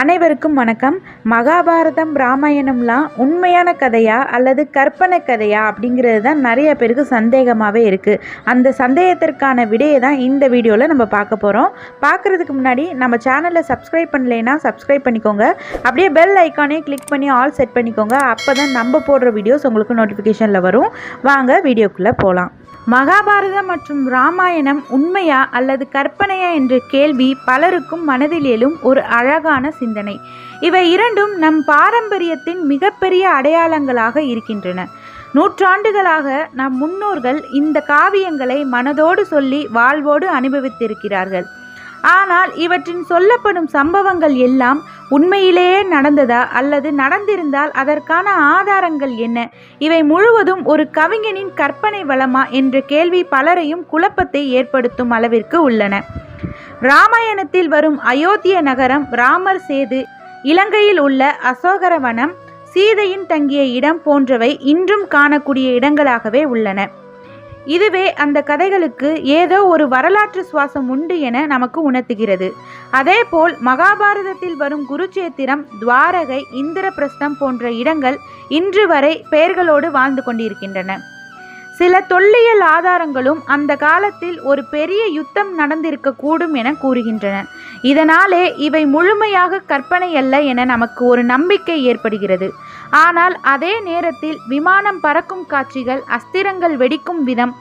அனைவருக்கும் வணக்கம். மகாபாரதம் ராமாயணம்லாம் உண்மையான கதையா அல்லது கற்பனை கதையா அப்படிங்கிறது தான் நிறைய பேருக்கு சந்தேகமாகவே இருக்குது அந்த சந்தேகத்திற்கான விடையை தான் இந்த வீடியோவில் நம்ம பார்க்க போகிறோம் பார்க்குறதுக்கு முன்னாடி நம்ம சேனலை சப்ஸ்கிரைப் பண்ணலைன்னா சப்ஸ்கிரைப் பண்ணிக்கோங்க. அப்படியே பெல் ஐக்கானே கிளிக் பண்ணி ஆல் செட் பண்ணிக்கோங்க. அப்போ தான் நம்ம போடுற வீடியோஸ் உங்களுக்கு நோட்டிஃபிகேஷனில் வரும். வாங்க வீடியோக்குள்ளே போகலாம் மகாபாரதம் மற்றும் ராமாயணம் உண்மையா அல்லது கற்பனையா என்ற கேள்வி பலருக்கும் மனதில் எழும் ஒரு அழகான சிந்தனை. இவை இரண்டும் நம் பாரம்பரியத்தின் மிகப்பெரிய அடையாளங்களாக இருக்கின்றன. நூற்றாண்டுகளாக நம் முன்னோர்கள் இந்த காவியங்களை மனதோடு சொல்லி வாழ்வோடு அனுபவித்திருக்கிறார்கள். ஆனால் இவற்றின் சொல்லப்படும் சம்பவங்கள் எல்லாம் உண்மையிலேயே நடந்ததா அல்லது நடந்திருந்தால் அதற்கான ஆதாரங்கள் என்ன? இவை முழுவதும் ஒரு கவிஞனின் கற்பனை வளமா என்ற கேள்வி பலரையும் குழப்பத்தை ஏற்படுத்தும் அளவிற்கு உள்ளன. ராமாயணத்தில் வரும் அயோத்திய நகரம் ராமர் சேது இலங்கையில் உள்ள அசோகரவனம் சீதையின் தங்கிய இடம் போன்றவை இன்றும் காணக்கூடிய இடங்களாகவே உள்ளன. இதுவே அந்த கதைகளுக்கு ஏதோ ஒரு வரலாற்று சுவாசம் உண்டு என நமக்கு உணர்த்துகிறது. அதேபோல் மகாபாரதத்தில் வரும் குருச்சேத்திரம் துவாரகை இந்திரபிரஸ்தம் போன்ற இடங்கள் இன்று வரை பெயர்களோடு வாழ்ந்து கொண்டிருக்கின்றன. சில தொல்லியல் ஆதாரங்களும் அந்த காலத்தில் ஒரு பெரிய யுத்தம் நடந்திருக்க கூடும் என கூறுகின்றன. இதனாலே இவை முழுமையாக கற்பனை அல்ல என நமக்கு ஒரு நம்பிக்கை ஏற்படுகிறது. ஆனால் அதே நேரத்தில் விமானம் பறக்கும் காட்சிகள் அஸ்திரங்கள் வெடிக்கும் விதம்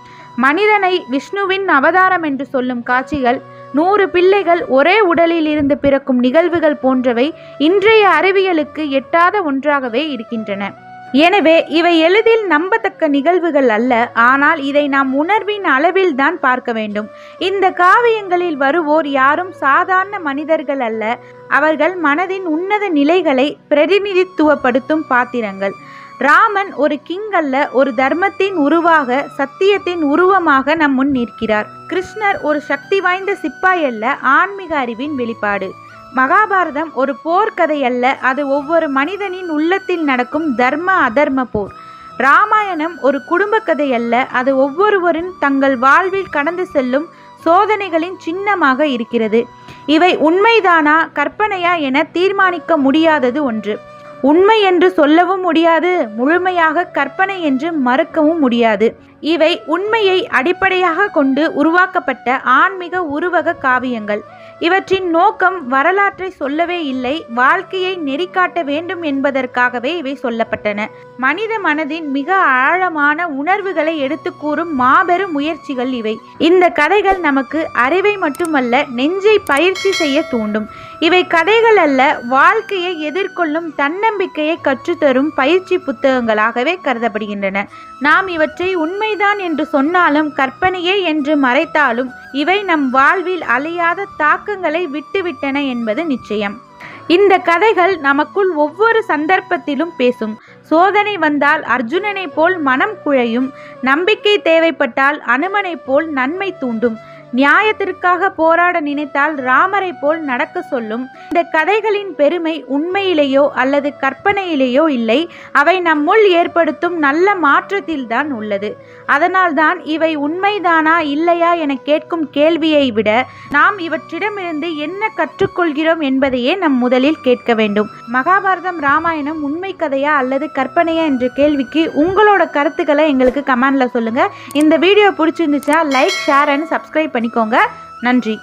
மனிதனை விஷ்ணுவின் அவதாரம் என்று சொல்லும் காட்சிகள் நூறு பிள்ளைகள் ஒரே உடலில் இருந்து பிறக்கும் நிகழ்வுகள் போன்றவை இன்றைய அறிவியலுக்கு எட்டாத ஒன்றாகவே இருக்கின்றன. எனவே இவை எளிதில் நம்பத்தக்க நிகழ்வுகள் அல்ல ஆனால் இதை நாம் உணர்வின் அளவில் தான் பார்க்க வேண்டும். இந்த காவியங்களில் வருவோர் யாரும் சாதாரண மனிதர்கள் அல்ல அவர்கள் மனதின் உன்னத நிலைகளை பிரதிநிதித்துவப்படுத்தும் பாத்திரங்கள். ராமன் ஒரு கிங் அல்ல ஒரு தர்மத்தின் உருவாக சத்தியத்தின் உருவமாக நம் முன் நிற்கிறார். கிருஷ்ணர் ஒரு சக்தி வாய்ந்த சிப்பாய் அல்ல ஆன்மீக அறிவின் வெளிப்பாடு. மகாபாரதம் ஒரு போர்க்கதை அல்ல. அது ஒவ்வொரு மனிதனின் உள்ளத்தில் நடக்கும் தர்ம அதர்ம போர். ராமாயணம் ஒரு குடும்ப கதை அல்ல. அது ஒவ்வொருவரின் தங்கள் வாழ்வில் கடந்து செல்லும் சோதனைகளின் சின்னமாக இருக்கிறது. இவை உண்மைதானா கற்பனையா என தீர்மானிக்க முடியாதது ஒன்று. உண்மை என்று சொல்லவும் முடியாது முழுமையாக கற்பனை என்று மறுக்கவும் முடியாது. இவை உண்மையை அடிப்படையாக கொண்டு உருவாக்கப்பட்ட ஆன்மீக உருவக காவியங்கள். இவற்றின் நோக்கம் வரலாற்றை சொல்லவே இல்லை வாழ்க்கையை நெறிக்காட்ட வேண்டும் என்பதற்காகவே இவை சொல்லப்பட்டன. மனித மனதின் மிக ஆழமான உணர்வுகளை எடுத்து கூறும் மாபெரும் முயற்சிகள் இவை. இந்த கதைகள் நமக்கு அறிவை மட்டுமல்ல நெஞ்சை பயிற்சி செய்ய தூண்டும். இவை கதைகள் அல்ல வாழ்க்கையை எதிர்கொள்ளும் தன்னம்பிக்கையை கற்றுத்தரும் பயிற்சி புத்தகங்களாகவே கருதப்படுகின்றன. நாம் இவற்றை உண்மைதான் என்று சொன்னாலும் கற்பனையே என்று மறைத்தாலும் இவை நம் வாழ்வில் அழியாத தாக்கங்களை விட்டுவிட்டன என்பது நிச்சயம். இந்த கதைகள் நமக்குள் ஒவ்வொரு சந்தர்ப்பத்திலும் பேசும். சோதனை வந்தால் அர்ஜுனனைப் போல் மனம் குழையும். நம்பிக்கை தேவைப்பட்டால் அனுமனைப் போல் நன்மை தூண்டும். நியாயத்திற்காக போராட நினைத்தால் ராமரை போல் நடக்க சொல்லும். இந்த கதைகளின் பெருமை உண்மையிலேயோ அல்லது கற்பனையிலேயோ இல்லை. அவை நம்முள் ஏற்படுத்தும் நல்ல மாற்றத்தில்தான் உள்ளது. அதனால்தான் இவை உண்மைதானா இல்லையா என கேட்கும் கேள்வியை விட நாம் இவற்றிடமிருந்து என்ன கற்றுக்கொள்கிறோம் என்பதையே நம் முதலில் கேட்க வேண்டும். மகாபாரதம் ராமாயணம் உண்மை கதையா அல்லது கற்பனையா என்ற கேள்விக்கு உங்களோட கருத்துக்களை எங்களுக்கு கமெண்ட்ல சொல்லுங்க. இந்த வீடியோ பிடிச்சிருந்துச்சா லைக் ஷேர் அண்ட் சப்ஸ்கிரைப் பண்ணிக்கோங்க. நன்றி.